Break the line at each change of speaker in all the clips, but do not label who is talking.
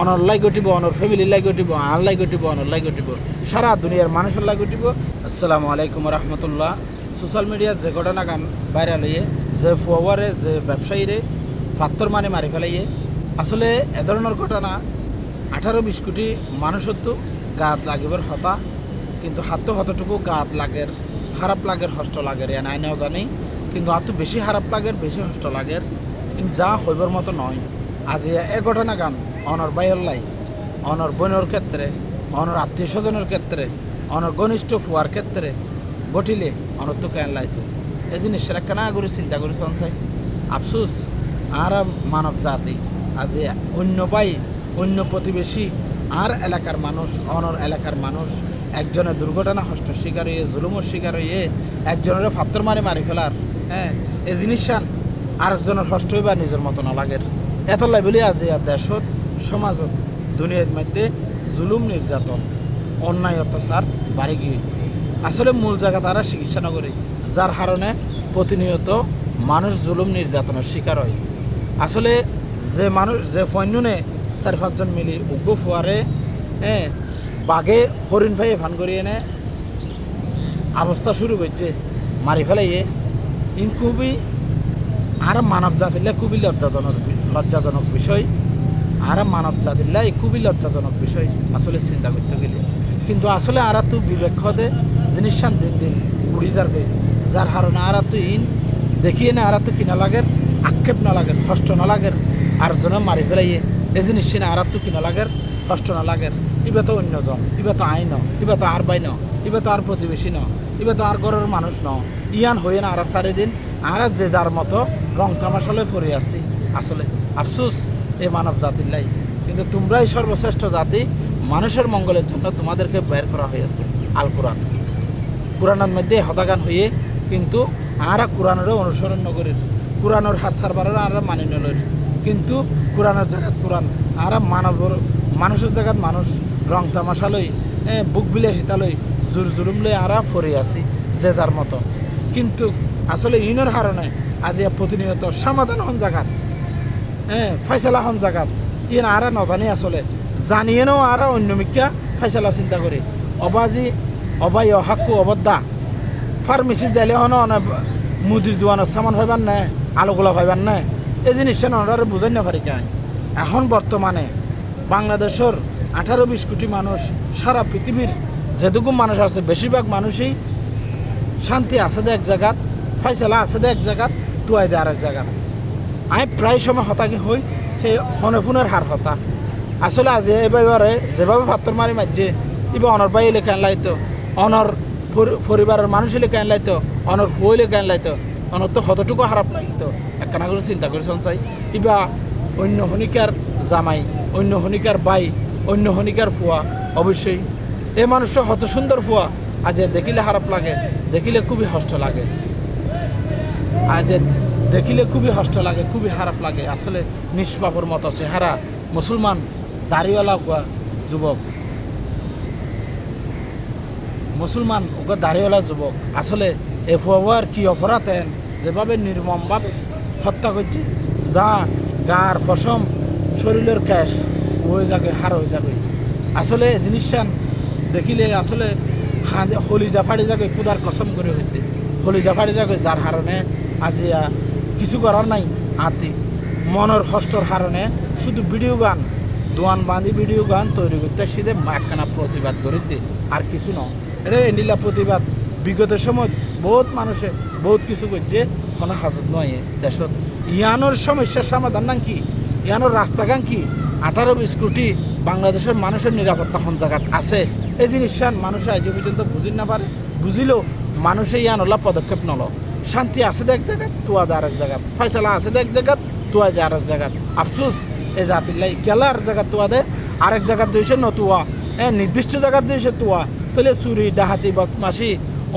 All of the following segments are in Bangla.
অনর লাই ঘটিব অনর ফ্যামিলির লাই ঘটিব আর লাই ঘটিব অনর লাই ঘটিব সারা দুনিয়ার মানুষের লাই ঘটিব আসসালামু আলাইকুম রহমতুল্লাহ। সোশ্যাল মিডিয়ার যে ঘটনা গান বাইরে লইয়ে যে ফুয়ারে যে ব্যবসায়ীরে ফাত্তর মানে মারি ফেলাইয়ে, আসলে এ ধরনের ঘটনা আঠারো বিশ কোটি মানুষের তো গাত লাগিবার হতা, কিন্তু হাত তো হতটুকু গাত লাগের, খারাপ লাগের, হষ্ট লাগের, এ নাই জানি। কিন্তু হাত তো বেশি খারাপ লাগের, বেশি হষ্ট লাগের যা হইবার মতো নয়। আজি এ ঘটনা গান অনর বাইল্লাই অনর বোনের ক্ষেত্রে, অনর আত্মীয় স্বজনের ক্ষেত্রে, অনর ঘনিষ্ঠ ফুয়ার ক্ষেত্রে ঘটিলে অনর তো। কেন লাইতো এই জিনিসটা কেনা করে চিন্তা করে চাই। আফসুস, আর মানব জাতি, আজি অন্য পাই অন্য প্রতিবেশী, আর এলাকার মানুষ, অনর এলাকার মানুষ, একজনের দুর্ঘটনা হষ্ট শিকার হইয়ে, জুলুমের শিকার হইয়ে, একজনের ফাত্তর মারি মারি ফেলার হ্যাঁ এই জিনিসটান আরেকজনের হষ্ট হইবা নিজের মতো না লাগের এত বলি আজি দেশত সমাজত দুনিয়ার মধ্যে জুলুম নির্যাতন, অন্যায় অত্যাচার বাড়ি গিয়ে আসলে মূল জায়গা তারা চিকিৎসা নগরী যার কারণে প্রতিনিয়ত মানুষ জুলুম নির্যাতনের শিকার হয়। আসলে যে মানুষ যে পণ্যনে চার পাঁচজন মিলি উগ্র ফুয়ারে হ্যাঁ বাঘে হরিণ ফাইয়ে ফান করিয়ে এনে অবস্থা শুরু করছে মারি ফেলাইয়ে। ইন খুবই আর মানব জাতিলে খুবই লজ্জাজনক লজ্জাজনক বিষয়। আর মানব জাতিলে খুবই লজ্জাজনক বিষয়, আসলে চিন্তা করতে গেলে। কিন্তু আসলে আর তো বিবেক হদে জিনিসান দিন দিন উড়ি যাবে যার কারণে আর তো ইন, দেখিয়ে না আর তো কিনা লাগের, আক্ষেপ না লাগের, কষ্ট না লাগের। আর জন মারি ফেলাইয়ে এই জিনিস না আর তো কিনা লাগের, কষ্ট না লাগের। ইবা তো অন্যজন, ইবা তো আই ন ইবা তো আর বাই ন ইবা তো আর প্রতিবেশী ন, ইবা তো আর ঘরের মানুষ ন। ইয়ান হয়ে না আর চারি দিন আর যে যার মতো রং তামাশালে পড়ে আছি আসলে, আফসুস। এই মানব জাতির লাই। কিন্তু তোমরাই সর্বশ্রেষ্ঠ জাতি, মানুষের মঙ্গলের জন্য তোমাদেরকে বের করা হয়েছে আল কোরআন কোরআনের মধ্যে হতাগান হয়ে কিন্তু আরা কোরআনেরও অনুসরণ নগরীর কোরআনের হাত সারবারের আরা মানি নলর কিন্তু কোরআনের জায়গাত কোরআন, আরা মানবর, মানুষের জায়গাত মানুষ রং তামাশা লই বুক বিলাসিতা লই, জোর জুলুম লই আরা ফরে আছি যে যার মতো। কিন্তু আসলে ইনের কারণে আজি প্রতিনিয়ত সমাধান হন জায়গাত হ্যাঁ ফয়সালা হন জায়গাত ইন আরা নজানি আসলে জানিয়ে নাও আরা অন্য মিক্কা ফয়সালা চিন্তা করি অবাজি, অবাই অহাক্কু অবদ্দা। ফার্মেসি যাইলে হন মুদির দোয়ানের সামান পাইবার না, আলোগুলা পাইবার না? এই জিনিসটা ওনারা বুঝাই না পারি কেন এখন বর্তমানে বাংলাদেশের আঠারো বিশ কোটি মানুষ, সারা পৃথিবীর যেটুকু মানুষ আছে, বেশিরভাগ মানুষই শান্তি আছে দে এক জায়গাত ফয়সালা আছে দে এক জায়গাত তুয়াই দে আর এক জায়গাত আমি প্রায় সময় হতাশি হই সেই হনফুনের হার হতা। আসলে আজি এবারে যেভাবে ভাত্তর মারি মারছে ইবা অনর বাই লেখা আনলাইতো অনর পরি- পরিবারের মানুষ লেখা আনলাইতো অনর ফুই লেখা আনলাইতো অনর তো কতটুকু খারাপ লাগিত। একখানা করে চিন্তা করে চাই, ইবা অন্য হনিকার জামাই, অন্য হনিকার বাই, অন্য হনিকার ফুয়া অবশ্যই এই মানুষের হত সুন্দর ফুয়া আজ দেখিলে খারাপ লাগে, দেখিলে খুবই কষ্ট লাগে। আজ দেখিলে খুবই কষ্ট লাগে, খুবই খারাপ লাগে। আসলে নিষ্পাপর মতো চেহারা মুসলমান দাড়িওয়ালা কোয়া যুবক। মুসলমান ওকে দাড়িওয়ালা যুবক। আসলে এ ফুয়ার কি অপরাধ হেন যেভাবে নির্মমভাবে হত্যা করছে, যা গার ফসম শরীরের ক্যাশ হয়ে যাবে, হার হয়ে যাবে। আসলে জিনিসটান দেখিলে আসলে হাঁদে হলিজা ফাড়ি যাবে কুদার কসম করে হইতে। হলিজা ফাড়ি যাবে যার কারণে আজি কিছু করার নাই আতি মনের কষ্টর কারণে শুধু ভিডিও গান, দোয়ান বাঁধি ভিডিও গান তৈরি করতে সিধে একখানা প্রতিবাদ করে দে, আর কিছু ন এটা এন্ডিলা প্রতিবাদ। বিগত সময় বহুত মানুষে বহুত কিছু করছে, কোনো হাজত নয় দেশত। ইয়ানোর সমস্যার সমাধান নাম কি? ইয়ানোর রাস্তাগান কি? আঠারো বিশ কোটি বাংলাদেশের মানুষের নিরাপত্তা কোন জায়গাত আছে? এই জিনিসটা মানুষ আজ পর্যন্ত বুঝি না পারে। বুঝিলেও মানুষে ইয়ান ওলা পদক্ষেপ নল। শান্তি আছে এক জায়গাত, তুয়া দে আরেক জায়গাত। ফয়সালা আছে এক জায়গাত তুয়া যে আরেক জায়গাত। আফসোস, এ জাতির লাই কেলার জায়গাত তুয়া দে, আরেক জায়গাত জইছে নতুয়া হ্যাঁ নির্দিষ্ট জায়গাত জইছে তুয়া। তাহলে চুরি, ডাহাতি বদমাসি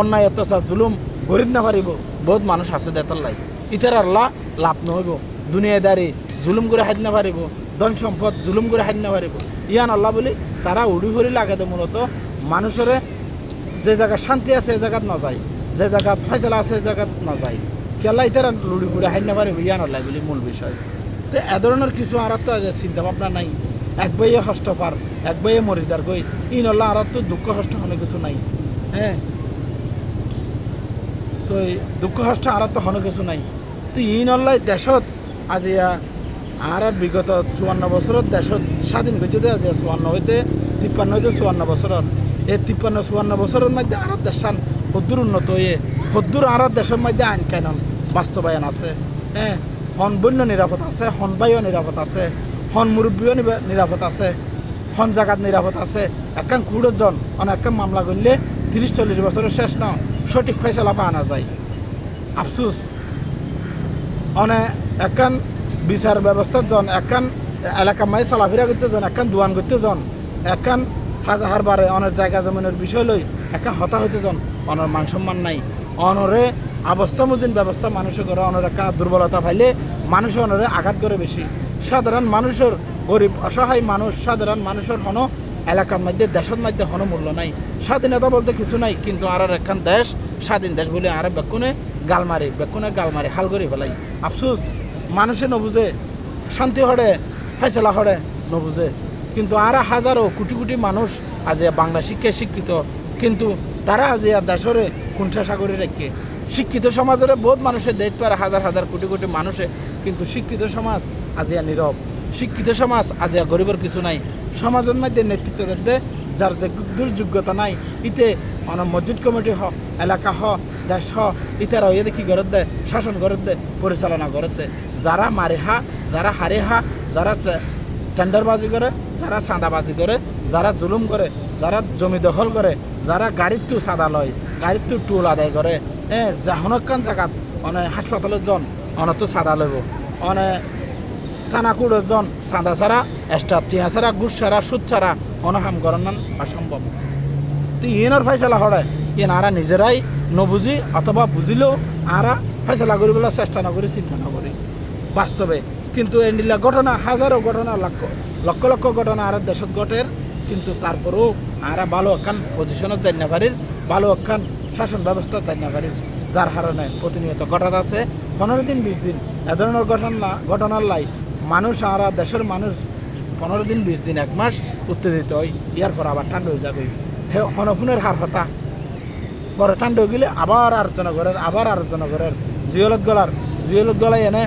অন্যায়, অত্যাচার, জুলুম গরিব না পারিব। বহুত মানুষ আছে দে তার লাই। ইতার আল্লাহ লাভ নহইব। দুনিয়াদারি, জুলুম করে হাইত না পারিব। ধন সম্পদ, জুলুম করে হাইত না পারিব। ইয়ান আল্লাহ বলি, তারা উড়ি লাগে দে মূলত। মানুষরে যে জায়গা শান্তি আছে সে জায়গাত নাযায়। যে জায়গাত ফয়সলা আছে সে জায়গাত নাযায়। কেলা ইতারা লুড়ি ফুড়ে হাইন না পারে ইয়ান আল্লাহ বলি মূল বিষয়। তো এ ধরনের কিছু আর তো চিন্তা ভাবনা নাই। এক বইয়ে কষ্ট পার এক বইয়ে মরি যার গই ইন হল্লা আর তো দুঃখ কষ্ট হনে কিছু নাই। হ্যাঁ তো দুঃখ কষ্ট আর তো হনে কিছু নাই। তো ইন হল্লাই দেশত আজি আর আর বিগত চুয়ান্ন বছৰত দেশত স্বাধীন করছে যে আজি চুয়ান্ন হইতে তিপ্পান্ন হইতে চুয়ান্ন বছৰত এই তিপ্পান্ন চুয়ান্ন বছরের মধ্যে আর দেশান সদ্দুর উন্নত হয়ে সদ্দুর আর দেশের মধ্যে আইন কানুন বাস্তবায়ন আছে হ্যাঁ হন বন্য নিরাপদ আছে, হন বায়ু নিরাপদ আছে, হন মুরব্বীও নিরাপদ আছে, হন জাগাত নিরাপদ আছে। একান কুড়োজন অনেক একান মামলা করলে তিরিশ চল্লিশ বছরের শেষ ন, সঠিক ফয়সলা পাওয়া না যায়। আফসুস। অনে একান বিচার ব্যবস্থার জন একান এলাকা মাই চলাফেরা করতে জন একান দোয়ান করতে জন একান হাজার বারে অনেক জায়গা জমিনের বিষয় লই একান হতা হইতে জন। অনর মান সম্মান নাই। অনরে অবস্থা মুজিন ব্যবস্থা মানুষের করে অনর একা দুর্বলতা পাইলে মানুষ অনরে আঘাত করে বেশি। সাধারণ মানুষের গরিব অসহায় মানুষ সাধারণ মানুষের হন এলাকার মধ্যে, দেশের মধ্যে হন মূল্য নাই। স্বাধীনতা বলতে কিছু নাই, কিন্তু আর একখান দেশ, স্বাধীন দেশ বলে আর বেকুনে গাল মারি, বেকুনে গাল মারি, হাল করে ফেলাই। আফসোস, মানুষে নবুঝে শান্তি হড়ে ফেসলা হড়ে নবুঝে কিন্তু আর হাজারো কোটি কোটি মানুষ আজ বাংলা শিক্ষায় শিক্ষিত, কিন্তু তারা আজ আর দেশরে কুণ্ঠা সাগরে রেখে, শিক্ষিত সমাজের বহুত মানুষের দায়িত্ব আর হাজার হাজার কোটি কোটি মানুষে, কিন্তু শিক্ষিত সমাজ আজ আর নীরব। শিক্ষিত সমাজ আজ আর গরিবের কিছু নাই। সমাজের মধ্যে নেতৃত্ব দিতে যার যে দুর্যোগ্যতা নাই, ইতে অন মসজিদ কমিটি হ, এলাকা হ, দেশ হ ইতারা ইয়ে কি গরত দে, শাসন গরত দে, পরিচালনা গরত দে। যারা মারে হা, যারা হারে হা, যারা টেন্ডারবাজি করে, যারা চাঁদাবাজি করে, যারা জুলুম করে, যারা জমি দখল করে যারা গাড়ির তো চাঁদা লয় গাড়ির তো টোল আদায় করে হ্যাঁ জাহনকান জায়গাত অনে হাসপাতালের জন, অনত চাঁদা লইব অনে থানাকুড়ের জন, চাঁদা ছাড়া স্টাফ টিয়া ছাড়া ঘুষ ছাড়া সুদ ছাড়া অনহাম গণনান অসম্ভব তো ইয়েনের ফয়সলা হরে ইয়েন আরা নিজেরাই নবুঝি অথবা বুঝিলেও আরা ফয়সলা কৰিবলৈ চেষ্টা নকৰি, চিন্তা নকৰি। বাস্তবে কিন্তু এন্ডিলা ঘটনা হাজারো ঘটনা, লক্ষ লক্ষ লক্ষ ঘটনা আর দেশত ঘটের কিন্তু তারপরেও আরা ভালো একখান না পারির, ভালো একখান শাসন ব্যবস্থা পারির, যার কারণে প্রতিনিয়ত ঘটাত আছে। পনেরো দিন, বিশ দিন, এ ধরনের ঘটনা ঘটনার লাই মানুষ আরা দেশের মানুষ পনেরো দিন, বিশ দিন, এক মাস উত্তেজিত হয়। ইয়ার পর আবার ঠান্ডা হয়ে যাবে। হে হনফুনের হার হতা। পরে ঠান্ডা হয়ে গেলে আবার আলোচনা করেন, আবার আলোচনা করেন। জিওলত গলার জিওলত গলায় এনে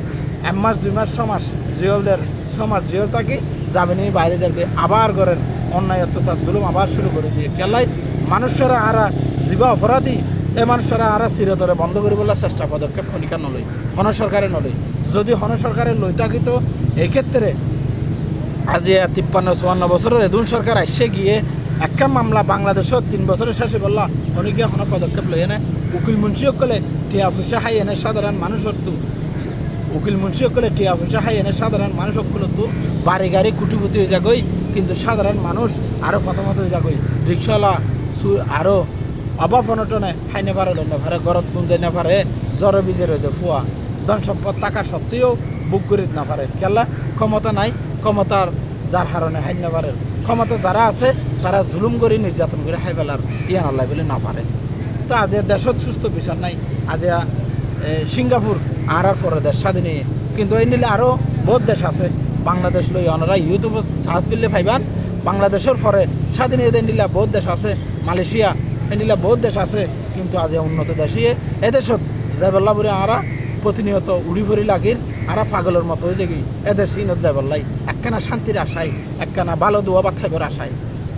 এক মাস, দুই মাস, ছ মাস জিওলদের ছ মাস জিওল থাকি যাবে নিয়ে বাইরে যাবে, আবার করেন। অন্যায় অত্যাচার, জুলুম আবার শুরু করে দিয়ে খেলাই মানুষরা আরা জীবা অপরাধী, এই মানুষরা আরা চিরতরে বন্ধ কৰিবলৈ চেষ্টা, পদক্ষেপ খনিকা নলয় হন সরকারে নলয় যদি হন সরকারে লই থাকি তো এই ক্ষেত্রে আজি তিপ্পান্ন, চুয়ান্ন বছরের এদুন সরকার আসছে গিয়ে একটা মামলা বাংলাদেশত তিন বছরের শেষে বললা, অনেকে কোনো পদক্ষেপ লই এনে উকিল মুন্সিসকলে টিয়া পয়সা হাই এনে সাধারণ মানুষের তো উকিল মুন্সিসকলে টিয়া পয়সা হাই এনে সাধারণ মানুষসকল তো বাড়ি গাড়ি কুটিপুটি হয়ে যাগই কিন্তু সাধারণ মানুষ আরও প্রথমত যাগই রিক্সাওয়ালা আরও অভাব অনটনে হাইনে পারে, লইনে পারে ঘরত গুঞ্জাই না পারে, জ্বর বিজের হইতে ফুয়া। ধন সম্পদ টাকা সত্ত্বেও বুক করে না পারে। কেলা, ক্ষমতা নাই, ক্ষমতার যার হারণে হাইনে পারে। ক্ষমতা যারা আছে, তারা জুলুম করে নির্যাতন করে হাই পেলার ইয়ান আল্লাহ বলে না পারে। তো আজ দেশত সুস্থ বিচার নাই। আজ সিঙ্গাপুর আর আর পরে দেশ স্বাধীন। কিন্তু এই নিলে আরও বহুত দেশ আছে। বাংলাদেশ লই অনারা ইউটিউব সার্চ করলে পাইবান। বাংলাদেশের পরে স্বাধীন নিলা বহুত দেশ আছে, মালয়েশিয়া এই নিলা বহুত দেশ আছে, কিন্তু আজ উন্নত দেশ ইয়ে। এদেশত যাইবল্লা বলে আরা প্রতিনিয়ত উড়ি ভরি লাগির, আরা পাগলের মতো হয়ে যাবি এদের সিনত যাইবল্লাই একখানা শান্তির আশায়, একখানা ভালো দোয়া বা থাইবার আশায়।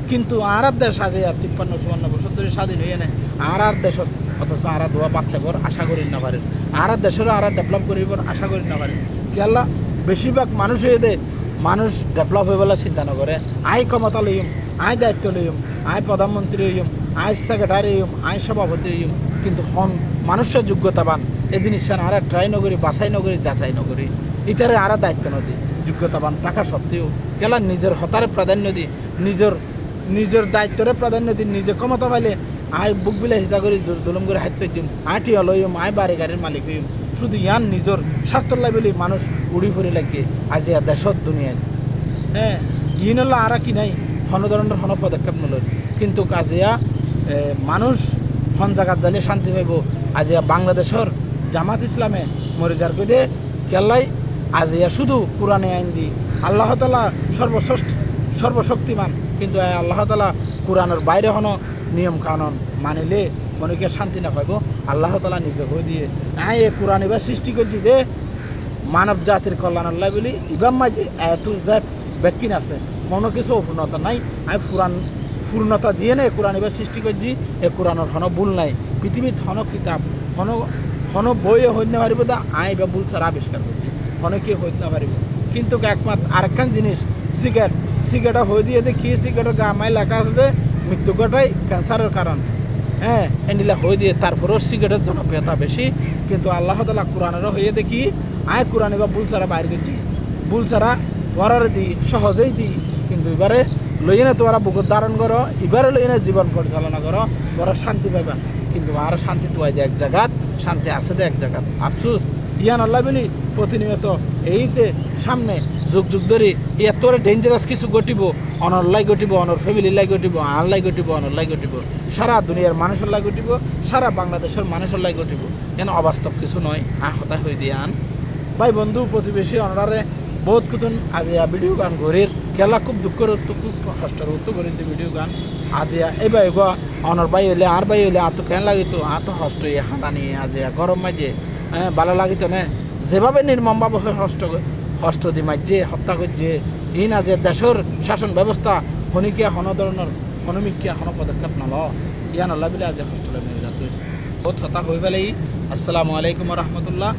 কিন্তু আর আর দেশ আগে আর তিপ্পান্ন, চুয়ান্ন বছর ধরে স্বাধীন হয়ে নেয় আর আর দেশত অথচ আর দোয়া পাঠাইবর আশা করি না পারে আর দেশেরও আর ডেভেলপ করিবর আশা করি না পারে কেলা বেশিরভাগ মানুষ হয়ে দে মানুষ ডেভেলপ হয়ে চিন্তা নকরে আয় ক্ষমতা লইম আয় দায়িত্ব লইম আয় প্রধানমন্ত্রী হইম আয় সেক্রেটারি হইম আয় সভাপতি হইম কিন্তু হন মানুষের যোগ্যতাবান। এই জিনিসটা আর ট্রাই নকরি বাছাই নকরি যাচাই নকরি ইতারে আর দায়িত্ব নদী, যোগ্যতাবান থাকা সত্ত্বেও কেলা নিজের হতারে প্রাধান্য দি, নিজের নিজের দায়িত্বরে প্রাধান্য দিন নিজে ক্ষমতা পাইলে আয় বুক বিলে হিতা করে জুলুম করে হাইতে দিম আটি হলইম আয় বাড়ি গাড়ির মালিক হইম। শুধু ইয়ান নিজের স্বার্থর লাই বলি মানুষ উড়ি ফুরি লাগে আজি আর দেশত দুনিয়ায় হ্যাঁ ইন হলো আর কি নাই হন ধরনের হন পদক্ষেপ নলয় কিন্তু আজিয়া এ, মানুষ হন জায়গাত যালে শান্তি পাইব। আজিয়া বাংলাদেশের জামাত ইসলামে মরে যার কইদে কেলাই আজিয়া শুধু কোরআনে আইন দি। আল্লাহ তালা সর্বশ্রেষ্ঠ সর্বশক্তিমান। কিন্তু আল্লাহ তালা কোরআনের বাইরে হনো নিয়ম কানুন মানিলে মনকে শান্তি না পাইব আল্লাহ তালা নিজে হয়ে দিয়ে হ্যাঁ এ কোরআন এবার সৃষ্টি করছি দে মানব জাতির কল্যাণ আল্লাহ বলি ইবাম মাঝে এ টু জেড ব্যাকিন আছে। কোনো কিছু অপূর্ণতা নাই, আমি পুরাণ পূর্ণতা দিয়ে নে কোরআন এবার সৃষ্টি করছি, এ কোরআনের হন ভুল নাই। পৃথিবীত হন কিতাব হন হন বইয়ে হইতে পারিব তা আই বা ভুল ছাড়া আবিষ্কার করছি। হন কি হইতে না পারিব। কিন্তু একমাত্র আরেকখান জিনিস, সিগারেট সিগারেট হয়ে দিয়ে কি সিগারেটের গা মাই লেখা আছে মৃত্যু ঘটাই ক্যান্সারের কারণ। হ্যাঁ এন্ডিলা হয়ে দিয়ে তারপরেও সিগারেটের জনপ্রিয়তা বেশি। কিন্তু আল্লাহ তালা কোরআনেরও হয়ে দেখি, আয় কোরআনে বা বুল ছাড়া বাইর করছি বুল মরারে দিই সহজেই দিই কিন্তু এবারে লইনে তোমরা বুকুর ধারণ করো, এবারে লইনে জীবন পরিচালনা করো তোরা শান্তি পাইবা। কিন্তু আর শান্তি তো এক জায়গাত, শান্তি আছে দে এক জায়গাত। আফসুস, ইয়ান আল্লাহ বলি, প্রতিনিয়ত এইতে সামনে যুগ যুগ ধরে এত ডেঞ্জারাস কিছু ঘটিব অনর লাই ঘটিব অনর ফ্যামিলির লাই ঘটিব, আন লাই ঘটিব অনর লাই ঘটিব। সারা দুনিয়ার মানুষের লাই ঘটিব, সারা বাংলাদেশের মানুষের লাই ঘটিব। যেন অবাস্তব কিছু নয়? আহ হতা হয়ে দিয়ে আন। ভাই বন্ধু, প্রতিবেশী অনারে বহুত কুতুন আজিয়া ভিডিও গান গরির খেলা খুব দুঃখের খুব কষ্টের উত্তর গরির ভিডিও গান। আজিয়া এবার এগো অনর বাই হইলে, আর বাই হইলে আতো কেন লাগিত আতো হষ্ট হাঁদানি আজিয়া, গরম মাঝে হ্যাঁ ভালো লাগিত না? যেভাবে নির্মমভাবে হষ্ট হষ্ট দি মাঝে হত্যা করছে এই না যে দেশের শাসন ব্যবস্থা হনিকিয়া হন ধরনের হনমিকিয়া হন পদক্ষেপ নল। ইয়া নলাবিলে বিলে আজি হস্টেলে যাতে বহুত হতা হয়ে ফেলেই আসসালামু আলাইকুম রহমতুল্লাহ।